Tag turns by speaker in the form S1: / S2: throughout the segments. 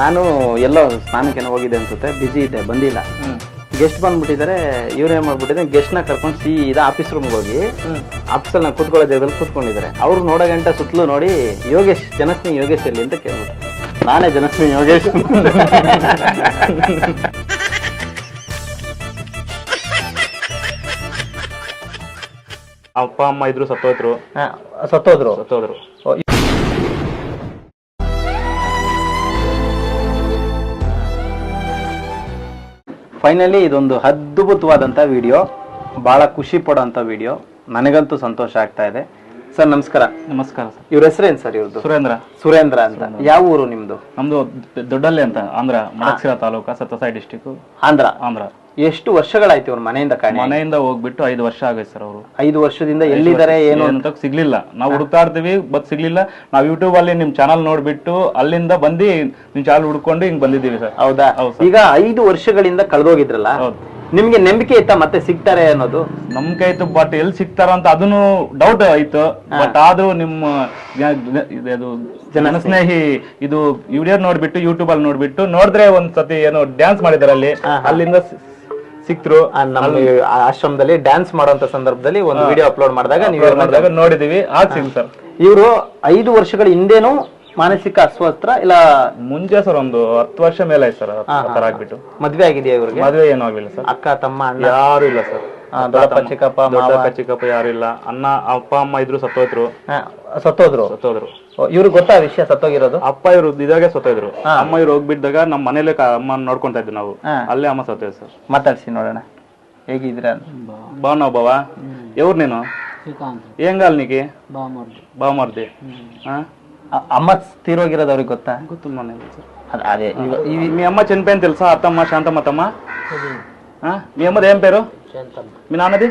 S1: ನಾನು ಎಲ್ಲೋ ಸ್ನಾನಕ್ಕೇನೋ ಹೋಗಿದ್ದೆ ಅನ್ಸುತ್ತೆ ಬಿಸಿ ಇದೆ ಬಂದಿಲ್ಲ. ಗೆಸ್ಟ್ ಬಂದ್ಬಿಟ್ಟಿದ್ದಾರೆ ಇವ್ರೇನ್ ಮಾಡ್ಬಿಟ್ಟಿದ್ದಾರೆ ಗೆಸ್ಟ್ನ ಕರ್ಕೊಂಡು ಇದ ಆಫೀಸ್ ರೂಮ್ಗೆ ಹೋಗಿ ಆಫೀಸಲ್ಲಿ ನಾವು ಕೂತ್ಕೊಳ್ಳೋ ಜಾಗದಲ್ಲಿ ಕೂತ್ಕೊಂಡಿದ್ದಾರೆ. ಅವ್ರು ನೋಡೋ ಗಂಟೆ ಸುತ್ತಲೂ ನೋಡಿ ಯೋಗೇಶ್ ಜನಸ್ನಿ ಯೋಗೇಶ್ ಎಲ್ಲಿ ಅಂತ ಕೇಳ್ಬಿಟ್ಟು. ನಾನೇ ಜನಸ್ನಿ ಯೋಗೇಶ್.
S2: ಅಪ್ಪ ಅಮ್ಮ ಇದ್ರು ಸತ್ತೋದ್ರು.
S1: ಸತ್ತೋದ್ರು.
S2: ಸತ್ತೋದ್ರು.
S1: ಫೈನಲಿ ಇದೊಂದು ಅದ್ಭುತವಾದಂಥ ವಿಡಿಯೋ ಭಾಳ ಖುಷಿ ಪಡೋಂಥ ವಿಡಿಯೋ ನನಗಂತೂ ಸಂತೋಷ ಆಗ್ತಾ ಇದೆ. ಸರ್ ನಮಸ್ಕಾರ.
S2: ನಮಸ್ಕಾರ ಸರ್.
S1: ಇವ್ರ ಹೆಸರೇನು ಸರ್ ಇವ್ರದ್ದು
S2: ಸುರೇಂದ್ರ.
S1: ಸುರೇಂದ್ರ ಅಂತ. ಯಾವ ಊರು ನಿಮ್ದು?
S2: ನಮ್ದು ದೊಡ್ಡಲ್ಲಿ ಅಂತ ಆಂಧ್ರ ಮಡಕ್ಸಿರ ತಾಲೂಕ ಸತ್ತಸಾಯಿ ಡಿಸ್ಟಿಕ್
S1: ಆಂಧ್ರ.
S2: ಆಂಧ್ರ.
S1: ಎಷ್ಟು ವರ್ಷಗಳಾಯ್ತು ಇವ್ರ ಮನೆಯಿಂದ ಕಾಣಿ?
S2: ಮನೆಯಿಂದ ಹೋಗ್ಬಿಟ್ಟು ಐದು ವರ್ಷ ಆಗೈತೆ ಸರ್ ಅವರು.
S1: ಐದು ವರ್ಷದಿಂದ ಎಲ್ಲಿದ್ದಾರೆ ಏನು
S2: ಅಂತ? ಸಿಗ್ಲಿಲ್ಲ. ನಾವು ಹುಡುಕ್ತಾ ಇರ್ತೀವಿ ಬಟ್ ಸಿಗ್ಲಿಲ್ಲ. ನಾವು ಯೂಟ್ಯೂಬ್ ಅಲ್ಲಿ ನಿಮ್ ಚಾನಲ್ ನೋಡ್ಬಿಟ್ಟು ಅಲ್ಲಿಂದ ಬಂದು ನಿಮ್ ಚಾನಲ್ ಹುಡ್ಕೊಂಡು ಹಿಂಗ್ ಬಂದಿದ್ದೀವಿ ಸರ್.
S1: ಹೌದಾ? ಈಗ ಐದು ವರ್ಷಗಳಿಂದ ಕಳೆದೋಗಿದ್ರಲ್ಲ ನಿಮ್ಗೆ ನಂಬಿಕೆ ಇತ್ತಾ ಮತ್ತೆ ಸಿಗ್ತಾರೆ ಅನ್ನೋದು?
S2: ನಂಬಿಕೆ ಆಯ್ತು ಬಟ್ ಎಲ್ಲಿ ಸಿಗ್ತಾರ ಅಂತ ಅದನ್ನು ಡೌಟ್ ಆಯ್ತು. ಬಟ್ ಆದ್ರೂ ನಿಮ್ಮ ಯ- ಇದು ಜನ ಸ್ನೇಹಿ ಇದು ವಿಡಿಯೋ ನೋಡ್ಬಿಟ್ಟು ಯೂಟ್ಯೂಬ್ ಅಲ್ಲಿ ನೋಡ್ಬಿಟ್ಟು ನೋಡಿದ್ರೆ ಒಂದ್ಸತಿ ಏನೋ ಡ್ಯಾನ್ಸ್ ಮಾಡಿದಾರೆ ಅಲ್ಲಿ. ಅಲ್ಲಿಂದ ಸಿಕ್ತ್ರು
S1: ಆಶ್ರಮದಲ್ಲಿ ಡ್ಯಾನ್ಸ್ ಮಾಡುವಂತ ಸಂದರ್ಭದಲ್ಲಿ ಒಂದು ವಿಡಿಯೋ ಅಪ್ಲೋಡ್ ಮಾಡಿದಾಗ ನೀವು
S2: ನೋಡಿದೀವಿ. ಸರ್.
S1: ಇವರು ಐದು ವರ್ಷಗಳ ಹಿಂದೆನೂ ಮಾನಸಿಕ ಅಸ್ವಸ್ತ್ರ ಇಲ್ಲ
S2: ಮುಂಚೆ ಸರ್ ಒಂದು ಹತ್ತು ವರ್ಷ ಮೇಲೆ ಆಯ್ತು ಸರ್ ಆತರ ತರ ಆಗ್ಬಿಟ್ಟು.
S1: ಮದ್ವೆ ಆಗಿದೆಯಾ ಇವ್ರಿಗೆ?
S2: ಮದ್ವೆ ಏನೂ ಆಗಿಲ್ಲ ಸರ್.
S1: ಅಕ್ಕ ತಮ್ಮ ಅಣ್ಣ?
S2: ಯಾರು ಇಲ್ಲ ಸರ್.
S1: ದೊಡ್ಡಪ್ಪ ಚಿಕ್ಕಪ್ಪ ಮಾವ?
S2: ದೊಡ್ಡಪ್ಪ ಚಿಕ್ಕಪ್ಪ ಯಾರು ಇಲ್ಲ. ಅಣ್ಣ ಅಪ್ಪ ಅಮ್ಮ ಇದ್ರು
S1: ಸತ್ತೋದ್ರು ಸತ್ತೋದ್ರು?
S2: ಸತ್ತೋದ್ರು.
S1: ಇವ್ರಿಗೆ ಗೊತ್ತಾ ವಿಷಯ ಸತ್ತೋಗಿರೋದು
S2: ಅಪ್ಪ ಇವರು ಇದಾಗೆ ಸತ್ತೋಯ್ರು ಅಮ್ಮ ಇವ್ರು ಹೋಗ್ಬಿಟ್ಟಾಗ ನಮ್ಮ ಮನೇಲೆ ಕ- ಅಮ್ಮ ನೋಡ್ಕೊಂತಾ ಇದ್ವಿ ನಾವು
S1: ಹಾ.
S2: ಅಲ್ಲೇ ಅಮ್ಮ ಸತ್ತೋಯ್ತು ಸರ್
S1: ಮಾತಾಡ್ಸಿ ನೋಡೋಣ ಹೇಗಿದ್ರ
S2: ಬಾ ನಾವು ಬಾವ ಎವ್ರು ನೀನು ಹೆಂಗಲ್ ನೀಗಿ ಬಾ ಮಾರ್ದಿ ಹಾ
S1: ಅಮ್ಮ ತೀರೋಗಿರೋದು ಅವ್ರಿಗೆ ಗೊತ್ತಾ
S2: ಗೊತ್ತು ಮನೇಲಿ ಸರ್
S1: ಅದ್- అదే ఇవ- ఇవి
S2: మీ అమ్మ చనిపోయింది తెలుసా అత్తమ్మ శాంతమ్మ అత్తమ్మ ఆ? మీ అమ్మది ఏం పేరు మీ నాన్నది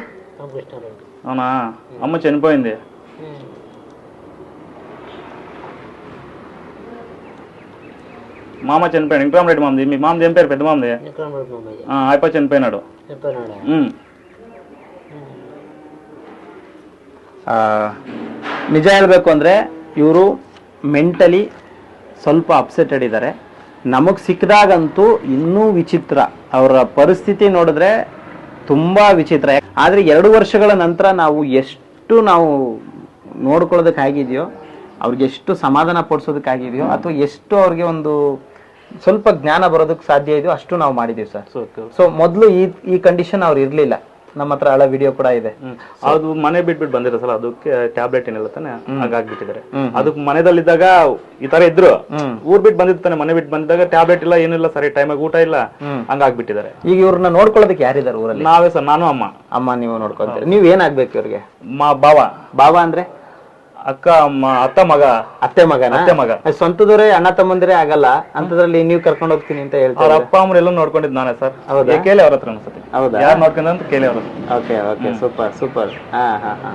S2: అవునా అమ్మ చనిపోయింది మామ చనిపోయాడు వెంకటరామరెడ్డి మామది మీ మామది ఏం పేరు పెద్ద మామది ఆ, అయిపోయి చనిపోయినాడు ఉమ్.
S1: ಆ, ನಿಜ ಹೇಳ್ಬೇಕು ಅಂದ್ರೆ ಇವರು ಮೆಂಟಲಿ ಸ್ವಲ್ಪ ಅಪ್ಸೆಟೆಡ್ ಇದ್ದಾರೆ ನಮಗ್ ಸಿಕ್ಕದಾಗಂತೂ ಇನ್ನೂ ವಿಚಿತ್ರ ಅವರ ಪರಿಸ್ಥಿತಿ ನೋಡಿದ್ರೆ ತುಂಬಾ ವಿಚಿತ್ರ ಯಾಕ್- ಆದ್ರೆ ಎರಡು ವರ್ಷಗಳ ನಂತರ ನಾವು ಎಷ್ಟು ನಾವು ನೋಡ್ಕೊಳ್ಳೋದಕ್ಕೆ ಆಗಿದೆಯೋ ಅವ್ರಿಗೆ ಎಷ್ಟು ಸಮಾಧಾನ ಪಡಿಸೋದಕ್ಕಾಗಿದೆಯೋ ಅಥವಾ ಎಷ್ಟು ಅವ್ರಿಗೆ ಒಂದು ಸ್ವಲ್ಪ ಜ್ಞಾನ ಬರೋದಕ್ಕೆ ಸಾಧ್ಯ ಇದೆಯೋ ಅಷ್ಟು ನಾವು ಮಾಡಿದೀವಿ ಸರ್.
S2: ಸೊ,
S1: ಮೊದಲು ಈ ಈ ಕಂಡೀಷನ್ ಅವ್ರು ಇರಲಿಲ್ಲ. ನಮ್ಮ ಹತ್ರ ಹಳೆ ವಿಡಿಯೋ ಕೂಡ ಇದೆ.
S2: ಅದು ಮನೆ ಬಿಟ್ಬಿಟ್ಟು ಬಂದಿರೋ ಸಲ ಅದಕ್ಕೆ ಟ್ಯಾಬ್ಲೆಟ್ ಏನಿಲ್ಲ ತಾನೆ ಹಾಗಾಗ್ಬಿಟ್ಟಿದ್ದಾರೆ. ಅದಕ್ಕೆ ಮನೆದಲ್ಲಿದ್ದಾಗ ಈ ತರ ಇದ್ರು. ಊರ್ ಬಿಟ್ಟು ಬಂದಿರ್ತಾನೆ ಮನೆ ಬಿಟ್ಟು ಬಂದಿದ್ದಾಗ ಟ್ಯಾಬ್ಲೆಟ್ ಇಲ್ಲ ಏನಿಲ್ಲ ಸರಿ ಟೈಮಾಗಿ ಊಟ ಇಲ್ಲ ಹಂಗಾಗ್ಬಿಟ್ಟಿದ್ದಾರೆ.
S1: ಈಗ ಇವ್ರನ್ನ ನೋಡ್ಕೊಳ್ಳೋದಕ್ಕೆ ಯಾರಿದ್ದಾರೆ ಊರಲ್ಲಿ?
S2: ನಾವೇ ಸರ್ ನಾನು ಅಮ್ಮ.
S1: ಅಮ್ಮ ನೀವು ನೋಡ್ಕೊಂತೀರಿ ನೀವ್ ಏನಾಗ್ಬೇಕು ಇವ್ರಿಗೆ?
S2: ಮಾ ಬಾವ.
S1: ಬಾವ ಅಂದ್ರೆ?
S2: ಅಕ್ಕ ಅಮ್ಮ ಅತ್ತ ಮಗ.
S1: ಅತ್ತೆ ಮಗ
S2: ಅತ್ತೆ ಮಗ.
S1: ಸ್ವಂತದವರೇ ಅಣ್ಣ ತಮ್ಮಂದಿರೇ ಆಗಲ್ಲ. ಅಂತದ್ರಲ್ಲಿ ನೀವು ಕರ್ಕೊಂಡು ಹೋಗ್ತೀನಿ ಅಂತ
S2: ಅವ್ರ
S1: ಹೇಳ್ತಾರೆ
S2: ಅಪ್ಪ ಅಮ್ಮ ಎಲ್ಲ ನೋಡ್ಕೊಂಡಿದ್ ನಾನೇ ಸರ್.
S1: ಹೌದಾ?
S2: ಕೇಳಿ ಅವ್ರ ಹತ್ರ ಅನ್ಸುತ್ತೆ
S1: ಹೌದಾ?
S2: ಯಾರು ನೋಡ್ಕೊಂಡ್ ಅಂತ ಕೇಳಿ ಅವ್ರ ಹತ್ರ.
S1: Okay okay super super. ಹಾ ಹಾ ಹಾ.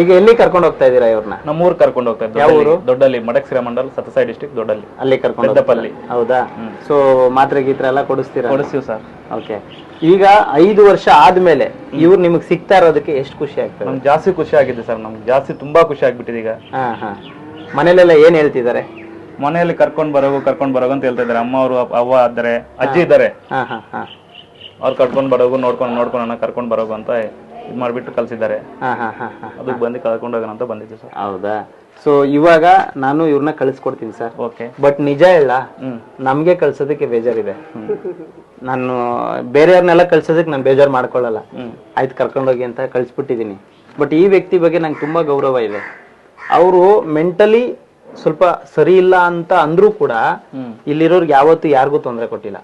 S1: ಈಗ ಎಲ್ಲಿ ಕರ್ಕೊಂಡು ಹೋಗ್ತಾ ಇದೀರಾ ಇವ್ರನ್ನ?
S2: ನಮ್ಮ ಊರ್ ಕರ್ಕೊಂಡು ಹೋಗ್ತಾ ಇದ್ದೆ
S1: ಯಾವ ಊರು?
S2: ದೊಡ್ಡಲ್ಲಿ ಮಡಕ್ಸಿರ ಮಂಡಲ್ ಸತಸಾಯಿ ಡಿಸ್ಟಿಕ್ ದೊಡ್ಡಲ್ಲಿ
S1: ಅಲ್ಲಿ ಕರ್ಕೊಂಡು
S2: ಪೆದ್ದಪಲ್ಲಿ.
S1: ಹೌದಾ? ಸೊ ಮಾತ್ರೆ ಗೀತ್ರೆ ಎಲ್ಲ ಕೊಡಿಸ್ತೀರಾ?
S2: ಕೊಡಿಸ್ತೀವಿ ಸರ್.
S1: ಓಕೆ. ಈಗ ಐದು ವರ್ಷ ಆದ್ಮೇಲೆ ಇವ್ರು ನಿಮಗೆ ಸಿಗ್ತಾ ಇರೋದಕ್ಕೆ ಎಷ್ಟು ಖುಷಿ ಆಗ್ತದೆ?
S2: ನಮ್ಗೆ ಜಾಸ್ತಿ ಖುಷಿ ಆಗಿದೆ ಸರ್ ನಮ್ಗೆ ಜಾಸ್ತಿ ತುಂಬಾ ಖುಷಿ ಆಗ್ಬಿಟ್ಟಿದೆ ಈಗ.
S1: ಹಾ ಹಾ. ಮನೇಲೆಲ್ಲ ಏನ್ ಹೇಳ್ತಿದ್ದಾರೆ?
S2: ಮನೆಯಲ್ಲಿ ಕರ್ಕೊಂಡ್ ಬರೋಗು ಕರ್ಕೊಂಡ್ ಬರೋಗು ಅಂತ ಹೇಳ್ತಾ ಇದಾರೆ ಅಮ್ಮ ಅವರು ಅವ್ವ ಇದ್ದಾರೆ ಅಜ್ಜಿ ಇದ್ದಾರೆ.
S1: ಹಾ ಹಾ ಹಾ.
S2: ಅವ್ರು ಕರ್ಕೊಂಡ್ ಬರೋಗು ನೋಡ್ಕೊಂಡು ನೋಡ್ಕೊಂಡು ಕರ್ಕೊಂಡ್ ಬರೋಗು ಅಂತ ಇದ್ ಮಾಡ್ಬಿಟ್ಟು ಕಲ್ಸಿದ್ದಾರೆ
S1: ಹಾ ಹಾ ಹಾ ಹಾ
S2: ಅದಕ್ಕೆ ಬಂದು ಕರ್ಕೊಂಡು ಹೋಗೋಣ ಅಂತ ಬಂದಿದ್ದೆ ಸರ್.
S1: ಹೌದಾ? ಸೊ ಇವಾಗ ನಾನು ಇವ್ರನ್ನ ಕಳಿಸ್ಕೊಡ್ತೀನಿ ಸರ್
S2: ಓಕೆ
S1: ಬಟ್ ನಿಜ
S2: ಇಲ್ಲ
S1: ನಮ್ಗೆ ಕಳ್ಸೋದಕ್ಕೆ ಬೇಜಾರಿದೆ. ನಾನು ಬೇರೆಯವ್ರನ್ನೆಲ್ಲ ಕಳ್ಸೋದಕ್ಕೆ ನಾನು ಬೇಜಾರು ಮಾಡ್ಕೊಳ್ಳಲ್ಲ. ಆಯ್ತು ಕರ್ಕೊಂಡೋಗಿ ಅಂತ ಕಳಿಸ್ಬಿಟ್ಟಿದ್ದೀನಿ ಬಟ್ ಈ ವ್ಯಕ್ತಿ ಬಗ್ಗೆ ನಂಗೆ ತುಂಬಾ ಗೌರವ ಇದೆ. ಅವರು ಮೆಂಟಲಿ ಸ್ವಲ್ಪ ಸರಿ ಇಲ್ಲ ಅಂತ ಅಂದ್ರೂ ಕೂಡ ಇಲ್ಲಿರೋರ್ಗೆ ಯಾವತ್ತೂ ಯಾರಿಗೂ ತೊಂದರೆ ಕೊಟ್ಟಿಲ್ಲ.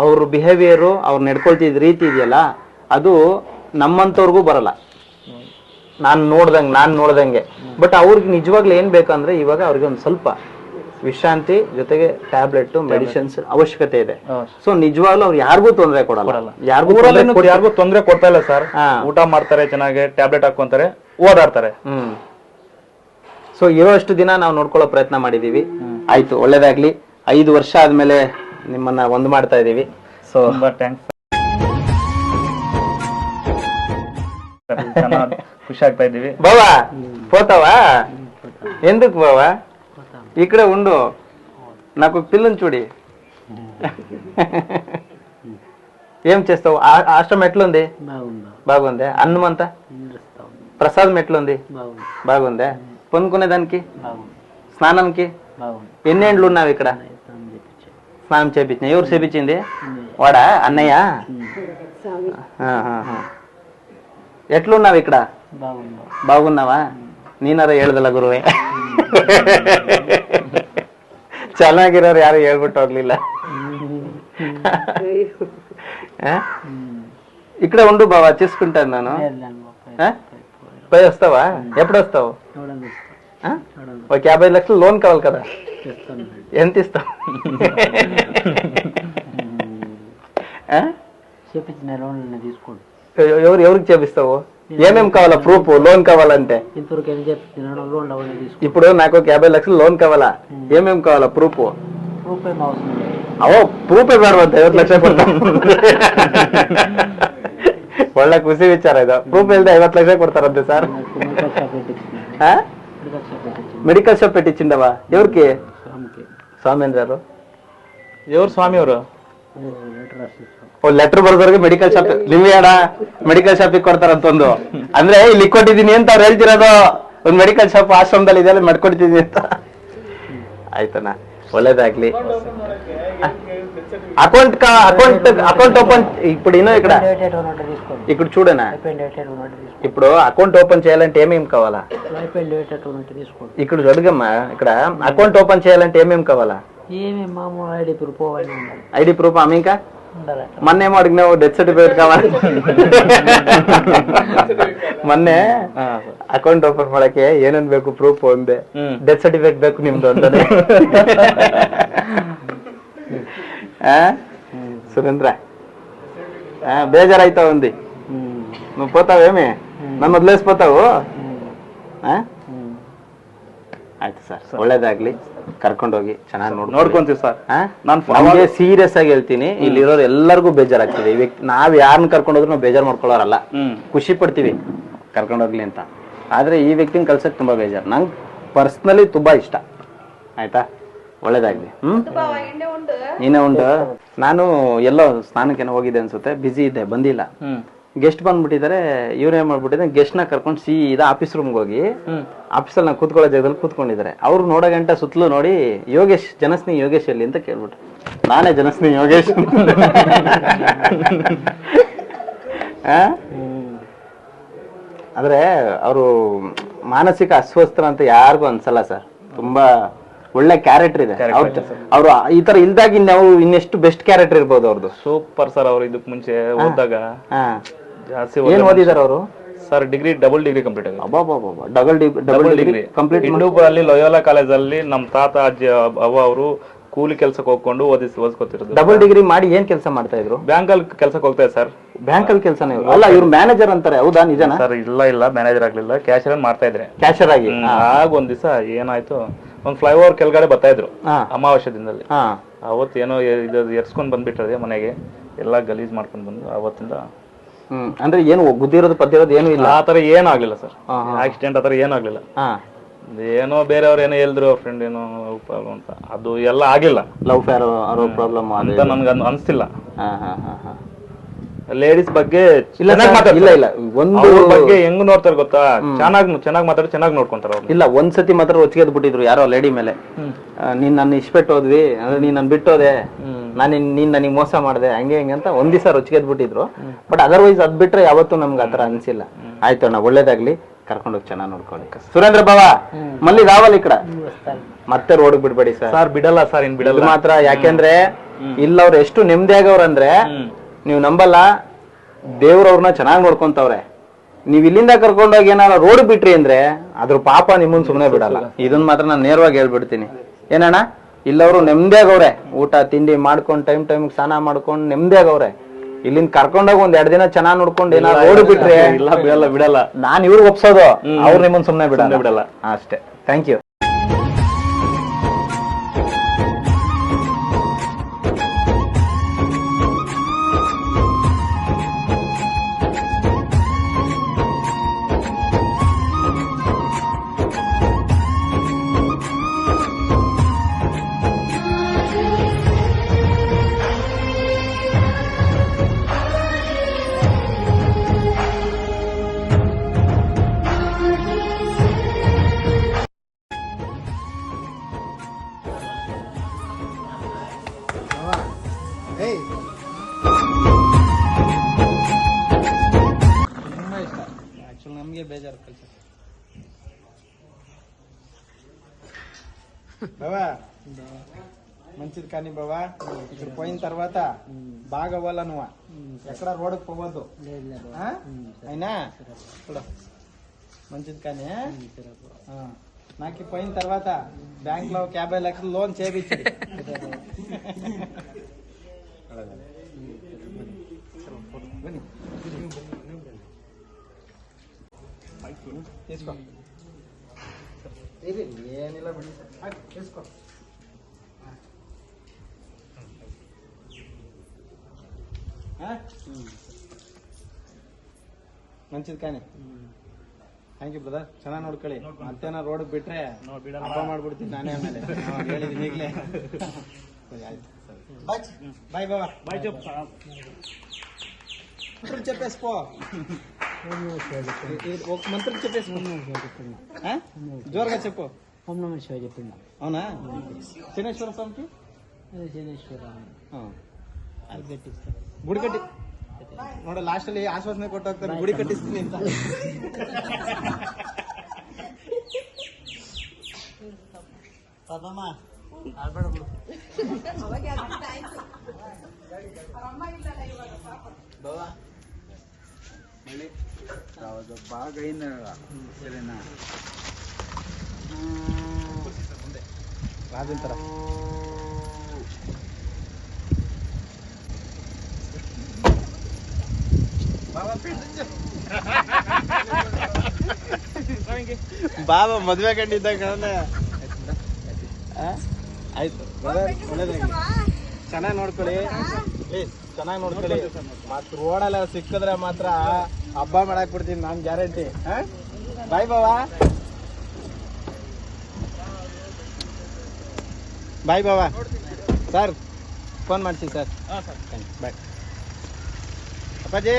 S1: ಅವ್ರ ಬಿಹೇವಿಯರು ಅವ್ರು ನಡ್ಕೊಳ್ತಿದ್ ರೀತಿ ಇದೆಯಲ್ಲ ಅದು ನಮ್ಮಂಥವ್ರಿಗೂ ಬರಲ್ಲ. ನಾನ್ ನೋಡ್ದಂಗೆ ನಾನ್ ನೋಡ್ದಂಗೆ. ಬಟ್ ಅವ್ರಿಗೆ ನಿಜವಾಗ್ಲೂ ಏನ್ ಬೇಕಂದ್ರೆ ಇವಾಗ ಅವ್ರಿಗೆ ಒಂದು ಸ್ವಲ್ಪ ವಿಶ್ರಾಂತಿ ಜೊತೆಗೆ ಟ್ಯಾಬ್ಲೆಟ್ ಮೆಡಿಸಿನ್ಸ್ ಅವಶ್ಯಕತೆ ಇದೆ. ಸೊ ನಿಜವಾಗ್ಲೂ ಅವ್ರು ಯಾರಿಗೂ ತೊಂದರೆ ಕೊಡಲ್ಲ. ಯಾರಿಗೂ
S2: ಯಾರಿಗೂ ತೊಂದರೆ ಕೊಡ್ತಾ ಇಲ್ಲ ಸರ್. ಊಟ ಮಾಡ್ತಾರೆ ಚೆನ್ನಾಗಿ ಟ್ಯಾಬ್ಲೆಟ್ ಹಾಕೊಂತಾರೆ ಓಡಾಡ್ತಾರೆ.
S1: ಹ್ಮ್. ಸೊ ಇರೋಷ್ಟು ದಿನ ನಾವು ನೋಡ್ಕೊಳ್ಳೋ ಪ್ರಯತ್ನ ಮಾಡಿದೀವಿ. ಆಯ್ತು ಒಳ್ಳೇದಾಗ್ಲಿ. ಐದು ವರ್ಷ ಆದ್ಮೇಲೆ ನಿಮ್ಮನ್ನ ಒಂದು ಮಾಡ್ತಾ ಇದೀವಿ. ಸೊ
S2: ತುಂಬಾ ಥ್ಯಾಂಕ್ಸ್ హుషాగ్తా ఇదివి
S1: బావా పోతావా? ఎందుకు బావా? ఇక్కడ ఉండు. నాకు పిల్లని చూడి. ఏం చేస్తావు? ఆశ్రమం ఎట్లుంది?
S3: బాగుంది.
S1: అన్నం అంతా? ప్రసాదం ఎట్లుంది?
S3: బాగుందా. పొందుకునేదానికి
S1: స్నానంకి
S3: ఎన్ని
S1: ఎండ్లు ఉన్నావు ఇక్కడ? స్నానం చేపించిన. ఎవరు చేపించింది? వాడా? అన్నయ్య? ఎట్లున్నావు ఇక్కడ? బాగున్నావా ನೀನಾರ ಹೇಳ್ದಲ್ಲ ಗುರುವೆ ಚೆನ್ನಾಗಿರೋರು ಯಾರು ಹೇಳ್ಬಿಟ್ಟು ಹೋಗ್ಲಿಲ್ಲ ఆ? ఇక్కడ ఉండు బావా చేసుకుంటాను నేను ఆ? పోయి వస్తావా ఎప్పుడు వస్తావు
S3: చూడండి
S1: ఆ?
S3: చూడండి
S1: ఒక యాభై లక్షలు లోన్ కావాలి కదా
S3: చేస్తాను
S1: ఎంత ఇస్తావు ఆ?
S3: చేపించిన లోన్లు తీసుకోండి
S1: ఎవ- ఎవరు ఎవరికి చేపిస్తావు ఏమేం కావాలా ప్రూఫ్ లోన్ కావాలంటే
S3: ఇంతవరకు ఏం చెప్తున్నాను లోన్లు అవన్నీ తీసుకోండి
S1: ఇప్పుడు నాకు ఒక యాభై లక్షలు లోన్ కావాలా ఏమేం కావాలా ప్రూఫ్
S3: రూపాయి అవసరం లేదు
S1: ಅವೋ ಪ್ರೂಫೇ ಬೇಡವಂತ ಐವತ್ತು ಲಕ್ಷ ಕೊಡ್ತಾ ಒಳ್ಳೆ ಖುಷಿ ವಿಚಾರ ಇದು ಪ್ರೂಫ್ ಇಲ್ಲದೆ ಐವತ್ತು ಲಕ್ಷ ಕೊಡ್ತಾರಂತೆ ಸರ್
S3: మెడికల్ షాప్ పెట్టించిన మెడికల్ షాప్ పెట్టించిన
S1: ಮೆಡಿಕಲ್ ಶಾಪ್ పెట్టించిండవా ఎవరికి
S3: స్వామికి
S1: ಸ್ವಾಮೀಂದ್ರರು
S2: ఎవరు స్వామి ಅವರು
S3: లెటర్ రాసిస్తాం
S1: ಓ ಲೆಟರ್ ಬರ್ದವ್ರಿಗೆ ಮೆಡಿಕಲ್ ಶಾಪ್ ನಿಮ್ಗೆ ಯಾಡ ಮೆಡಿಕಲ್ ಶಾಪಿಗೆ ಕೊಡ್ತಾರಂತ ಒಂದು ಅಂದ್ರೆ ಇಲ್ಲಿ ಕೊಟ್ಟಿದ್ದೀನಿ ಅಂತ ಅವ್ರು ಹೇಳ್ತಿರೋದು ಒಂದು ಮೆಡಿಕಲ್ ಶಾಪ್ ಆಶ್ರಮದಲ್ಲಿ ಇದೆಲ್ಲ ಮಾಡ್ಕೊಡ್ತಿದ್ದೀನಿ ಅಂತ ಆಯ್ತಣ್ಣ ಒಳ್ಳೇದಾಗ್ಲಿ అకౌంట్ అకౌంట్ అకౌంట్ ఓపెన్ ఇప్పుడు ఇనో ఇక్కడ
S3: డేట్ ఎయిట్ ఉన్నట్టు తీసుకోండి
S1: ఇక్కడ చూడనా
S3: అయిపోయింది డేట్ ఎయిట్ ఉన్నట్టు తీసుకోండి
S1: ఇప్పుడు అకౌంట్ ఓపెన్ చేయాలంటే ఏమేమి కావాలా
S3: అయిపోయింది డేట్ ఎయిట్ ఉన్నట్టు తీసుకోండి
S1: ఇక్కడ చూడగమ్మా ఇక్కడ అకౌంట్ ఓపెన్ చేయాలంటే ఏమేమి కావాలా
S3: ఏమి మామూలు ఐడి ప్రూఫ్ అవన్నీ ఉండాలి
S1: ఐడి ప్రూఫ్ ఆమె ఇంకా
S3: ఉండాలి అట్లా
S1: మొన్న ఏమో అడిగినావు డెత్ సర్టిఫికేట్ కావాలి ಮೊನ್ನೆ ಅಕೌಂಟ್ ಓಪನ್ ಮಾಡಕ್ಕೆ ಏನೇನ್ ಬೇಕು ಪ್ರೂಫ್ ಒಂದೇ
S2: ಹ್ಮ್.
S1: ಡೆತ್ ಸರ್ಟಿಫಿಕೇಟ್ ಬೇಕು ನಿಮ್ದು ಅಂತಾನೆ ಆ? ಸುರೇಂದ್ರ ఆ, బేజారైతా ఉంది
S3: ఉమ్,
S1: నువ్వు పోతావేమి నన్ను వదిలేసిపోతావు ఆ?
S3: ఉమ్.
S1: ಆಯ್ತು ಸರ್. ಒಳ್ಳೇದಾಗ್ಲಿ. ಕರ್ಕೊಂಡೋಗಿ ಚೆನ್ನಾಗಿ ನೋಡಿ
S2: ನೋಡ್ಕೊಂತೀವಿ ಸರ್. ನಾನ್
S1: ನಮಗೆ ಸೀರಿಯಸ್ ಆಗಿ ಹೇಳ್ತೀನಿ ಇಲ್ಲಿರೋರು ಎಲ್ಲರಿಗೂ ಬೇಜಾರಾಗ್ತಿದೆ. ಈ ವ್ಯಕ್ತಿ ನಾವ್ ಯಾರನ್ನ ಕರ್ಕೊಂಡೋದ್ರು ನಾವು ಬೇಜಾರ್ ಮಾಡ್ಕೊಳ್ಳೋರಲ್ಲ. ಖುಷಿ ಪಡ್ತೀವಿ. ಕರ್ಕೊಂಡೋಗ್ಲಿ ಅಂತ. ಆದ್ರೆ ಈ ವ್ಯಕ್ತಿನ ಕಳ್ಸಕ್ ತುಂಬಾ ಬೇಜಾರು. ನಂಗೆ ಪರ್ಸ್ನಲಿ ತುಂಬಾ ಇಷ್ಟ. ಆಯ್ತಾ? ಒಳ್ಳೇದಾಗ್ಲಿ. ಹ್ಮ್? ಇನ್ನೇ ಉಂಟು ನಾನು ಎಲ್ಲೋ ಸ್ನಾನಕ್ಕೆ ಹೋಗಿದ್ದೆ ಅನ್ಸುತ್ತೆ. ಬಿಸಿ ಇದ್ದೆ ಬಂದಿಲ್ಲ. ಗೆಸ್ಟ್ ಬಂದ್ಬಿಟ್ಟಿದ್ದಾರೆ ಇವ್ರೇನ್ ಮಾಡ್ಬಿಟ್ಟಿದ್ದಾರೆ ಗೆಸ್ಟ್ನ ಕರ್ಕೊಂಡು ಇದ ಆಫೀಸ್ ರೂಮ್ಗೆ ಹೋಗಿ
S2: ಆಫೀಸ್
S1: ಆಫೀಸಲ್ಲಿ ನಾವು ಕೂತ್ಕೊಳ್ಳೋ ಜಾಗದಲ್ಲಿ ಕೂತ್ಕೊಂಡಿದ್ದಾರೆ. ಅವ್ರು ನೋಡೋ ಗಂಟ ಸುತ್ತಲೂ ನೋಡಿ ಯೋಗೇಶ್ ಜನಸ್ನಿ ಯೋಗೇಶ್ ಎಲ್ಲಿ ಅಂತ ಕೇಳ್ಬಿಟ್ಟು ನಾನೇ ಜನಸ್ನಿ ಯೋಗೇಶ್. ಆ? ಆದ್ರೆ ಅವರು ಮಾನಸಿಕ ಅಸ್ವಸ್ಥ ಅಂತ ಯಾರಿಗೂ ಅನ್ಸಲ್ಲ ಸರ್. ತುಂಬಾ ಒಳ್ಳೆ ಕ್ಯಾರೆಕ್ಟರ್ ಇದೆ. ಅವರು ಈ ತರ ಇಲ್ದಾಗ ನಾವು ಇನ್ನೆಷ್ಟು ಬೆಸ್ಟ್ ಕ್ಯಾರೆಕ್ಟರ್ ಇರ್ಬೋದು ಅವ್ರದ್ದು
S2: ಸೂಪರ್ ಸರ್ ಅವ್ರು ಇದಕ್ ಮುಂಚೆ ಹೋದಾಗ.
S1: ಹಾ.
S2: ಜಾಸ್ತಿ
S1: ಏನ್ ಓದಿದಾರೆ ಅವರು?
S2: Sir degree double degree complete ಆಗಿದೆ.
S1: Double double
S2: double
S1: degree
S2: degree.
S1: Complete
S2: ಇಂಡೂಪುರಲ್ಲಿ Loyola ಕಾಲೇಜಲ್ಲಿ ನಮ್ ತಾತ ಅಜ್ಜಿ ಅವ್ವ ಅವರು ಕೂಲಿ ಕೆಲಸಕ್ಕೆ ಹೋಗ್ಕೊಂಡು ಓದಿಸಿ ಓದಿಸ್ಕೊತಿರೋದು.
S1: ಡಬಲ್ ಡಿಗ್ರಿ ಮಾಡಿ ಏನ್ ಕೆಲಸ ಮಾಡ್ತಾ ಇದ್ರು?
S2: ಬ್ಯಾಂಕ್ ಅಲ್ಲಿ ಕೆಲಸಕ್ಕೆ ಹೋಗ್ತಾ ಇದೆ ಸರ್.
S1: ಬ್ಯಾಂಕ್ ಅಲ್ಲಿ ಕೆಲಸನೇ ಅಲ್ಲ ಇವ್ರು ಮ್ಯಾನೇಜರ್ ಅಂತಾರೆ ಹೌದಾ ನಿಜನಾ?
S2: ಸರ್ ಇಲ್ಲ ಇಲ್ಲ ಮ್ಯಾನೇಜರ್ ಆಗ್ಲಿಲ್ಲ. ಕ್ಯಾಶರ್ ಮಾಡ್ತಾ ಇದ್ರೆ
S1: ಕ್ಯಾಶರ್ ಆಗಿ?
S2: ಆಗ ಒಂದ್ ದಿವಸ ಏನಾಯ್ತು ಒಂದ್ ಫ್ಲೈಓವರ್ ಕೆಳಗಡೆ ಬರ್ತಾ ಇದ್ರು
S1: ಅಮಾವಾಸ್ಯದಿಂದಲೇ
S2: ಅಮಾವಾಸ್ಯ ದಿನದಲ್ಲಿ.
S1: ಹಾ.
S2: ಅವತ್ತು ಏನೋ ಎ- ಇದು ಎರ್ಸ್ಕೊಂಡ್ ಬಂದ್ಬಿಟ್ರೆ ಮನೆಗೆ. ಎಲ್ಲ ಗಲೀಜ್ ಮಾಡ್ಕೊಂಡ್ ಬಂದು ಅವತ್ತಿಂದ
S1: ಹ್ಮ್. ಅಂದ್ರೆ ಏನು ಗುದ್ದಿರೋದು ಪದ್ದಿರೋದು ಏನು ಇಲ್ಲ?
S2: ಆ ತರ ಏನೂ ಆಗ್ಲಿಲ್ಲ ಸರ್. ಆಕ್ಸಿಡೆಂಟ್ ಆತರ ತರ ಏನೂ ಆಗ್ಲಿಲ್ಲ
S1: ಹಾ.
S2: ಏನೋ ಬೇರೆಯವ್ರು ಏನೋ ಹೇಳಿದ್ರು ಅವ್ರ ಫ್ರೆಂಡ್ ಏನೋ ಪ್ರಾಬ್ಲಮ್ ಅಂತ. ಅದು ಎಲ್ಲ ಆಗಿಲ್ಲ.
S1: ಲವ್ ಫೇರ್ ಪ್ರಾಬ್ಲಮ್
S2: ಅಂತ ನನ್ಗೆ ಅನ್- ಅನ್ಸ್ತಿಲ್ಲ
S1: ಹಾ ಹಾ ಹಾ ಹಾ.
S2: ಲೇಡೀಸ್ ಬಗ್ಗೆ
S1: ಇಲ್ಲ. ಇಲ್ಲ ಇಲ್ಲ. ಒಂದು
S2: ಬಗ್ಗೆ ಹೆಂಗ್ ನೋಡ್ತಾರೆ ಗೊತ್ತಾ? ಚೆನ್ನಾಗಿ ಚೆನ್ನಾಗಿ ಮಾತಾಡಿ ಚೆನ್ನಾಗಿ ನೋಡ್ಕೊಂತಾರ
S1: ಇಲ್ಲ ಒಂದ್ಸತಿ ಮಾತ್ರ ಒಚ್ಚಿಗೆದ್ ಬಿಟ್ಟಿದ್ರು ಯಾರೋ ಲೇಡಿ ಮೇಲೆ. ನೀನ್ ನನ್ನ ಇಷ್ಪೆಟ್ಟು ಹೋದ್ವಿ ಅಂದ್ರೆ ನೀನ್ ನನ್ ಬಿಟ್ಟೋದೆ ನಾನು ನೀನ್ ನನಗೆ ಮೋಸ ಮಾಡಿದೆ ಹಂಗೆ ಹಿಂಗೆ ಅಂತ ಒಂದ್ ದಿವಸ ರೊಚ್ಚಿಗೆದ್ ಬಿಟ್ಟಿದ್ರು ಬಟ್ ಅದರ್ವೈಸ್ ಅದ್ ಬಿಟ್ರೆ ಯಾವತ್ತು ನಮ್ಗೆ ಆತರ ಅನ್ಸಿಲ್ಲ. ಆಯ್ತು ಅಣ್ಣ ಒಳ್ಳೇದಾಗ್ಲಿ. ಕರ್ಕೊಂಡೋಗಿ ಚೆನ್ನಾಗಿ ನೋಡ್ಕೊಳ್ಳಿ. ಸುರೇಂದ್ರ ಬಾವ ಮಲ್ಲಿ ರಾವಲ್ ಈ ಕಡೆ. ಮತ್ತೆ ರೋಡ್ ಬಿಡ್ಬೇಡಿ ಸರ್
S2: ಸರ್ ಬಿಡಲ್ಲ ಸರ್ ಇನ್ ಬಿಡಲ್ಲ.
S1: ಮಾತ್ರ ಯಾಕೆಂದ್ರೆ ಇಲ್ಲ ಅವ್ರು ಎಷ್ಟು ನೆಮ್ಮದಿ ಆಗವ್ರಂದ್ರೆ ನೀವು ನಂಬಲ್ಲ ದೇವ್ರವ್ರನ್ನ ಚೆನ್ನಾಗಿ ನೋಡ್ಕೊಂತವ್ರೆ. ನೀವ್ ಇಲ್ಲಿಂದ ಕರ್ಕೊಂಡೋಗಿ ಏನಾರ ರೋಡ್ ಬಿಟ್ರಿ ಅಂದ್ರೆ ಅದ್ರ ಪಾಪ ನಿಮ್ಮನ್ ಸುಮ್ನೆ ಬಿಡಲ್ಲ. ಇದನ್ನ ಮಾತ್ರ ನಾನು ನೇರವಾಗಿ ಹೇಳ್ಬಿಡ್ತೀನಿ. ಏನಣ್ಣ? ಇಲ್ಲವ್ರು ನೆಮ್ಮದಿಯಾಗವ್ರೆ ಊಟ ತಿಂಡಿ ಮಾಡ್ಕೊಂಡು ಟೈಮ್ ಟೈಮ್ ಸ್ನಾನ ಮಾಡ್ಕೊಂಡು ನೆಮ್ಮದಿಯಾಗವ್ರೆ ಇಲ್ಲಿಂದ ಕರ್ಕೊಂಡೋಗ ಒಂದ್ ಎರಡ್ ದಿನ ಚೆನ್ನಾಗ್ ನೋಡ್ಕೊಂಡು ಏನಾದ್ರು ಓಡಿ ಬಿಟ್ರೆ
S2: ಇಲ್ಲ ಬಿಡಲ್ಲ ಬಿಡಲ್ಲ.
S1: ನಾನ್ ಇವ್ರಿಗೆ ಒಪ್ಸೋದು. ಅವ್ರು ನಿಮ್ಮನ್ ಸುಮ್ನೆ ಬಿಡಲ್ಲ.
S2: ಬಿಡಲ್ಲ.
S1: ಅಷ್ಟೇ. ಥ್ಯಾಂಕ್ ಯು గారు మంచిది కానీ బాబా ఇక్కడ పోయిన తర్వాత బాగా అవ్వాలా నువ్వు ఎక్కడ రోడ్కి పోవద్దు. అయినా? ఇప్పుడు మంచిది కానీ నాకు పోయిన తర్వాత బ్యాంక్లో యాభై లక్షలు లోన్ చేపించి తీసుకో ఇది నేను ఇలా పెట్టి తీసుకో ಮಂಚಿದ ಕಾನೆ ಥ್ಯಾಂಕ್ ಬ್ರದರ್ ಚೆನ್ನಾಗಿ ನೋಡ್ಕೊಳ್ಳಿ ಮತ್ತೇನ ರೋಡ್ ಬಿಟ್ರೆ ಹಬ್ಬ ಮಾಡ್ಬಿಡ್ತೀನಿ ನಾನೇ ಆಮೇಲೆ ಹೇಳಿದೀನಿ ಈಗಲೇ ಬಾಯ್ ಬಾಯ್ ಬಾಬಾ ಬಾಯ್ ಚಪ್ಪೇಸ್ಕೋ ఒక మంత్రం చెప్పేసుకో ఆ? జోరుగా చెప్పు
S3: ఓం నమ శివ చెప్పిండు
S1: అవునా శనేశ్వర స్వామికి
S3: అదే శనేశ్వర
S1: ఆ.
S3: అది కట్టిస్తారు
S1: ಗುಡಿ ಕಟ್ಟಿ ನೋಡ ಲಾಸ್ಟ್ ಅಲ್ಲಿ ಆಶ್ವಾಸನೆ ಕೊಟ್ಟು ಹೋಗ್ತಾರೆ ಗುಡಿ ಕಟ್ಟಿಸ್ತೀನಿ ಅಂತ ಹೇಳಿ ಬಾಬಾ ಮದ್ವೆ ಕಂಡಿದ್ದಾಗ ಆಯ್ತು. ಚೆನ್ನಾಗಿ ನೋಡ್ಕೊಳ್ಳಿ. ಚೆನ್ನಾಗಿ ನೋಡ್ಕೊಳ್ಳಿ. ಮತ್ತೆ ರೋಡಲ್ಲ ಸಿಕ್ಕಿದ್ರೆ ಮಾತ್ರ ಹಬ್ಬ ಮಾಡಕ್ ಬಿಡ್ತೀನಿ ನಾನ್ ಗ್ಯಾರಂಟಿ. ಬಾಯ್ ಬಾವಾ. ಬಾಯ್ ಬಾವಾ. ಸರ್ ಫೋನ್ ಮಾಡ್ತೀನಿ ಸರ್. ಬಾಯ್. ಅಪ್ಪಾಜಿ.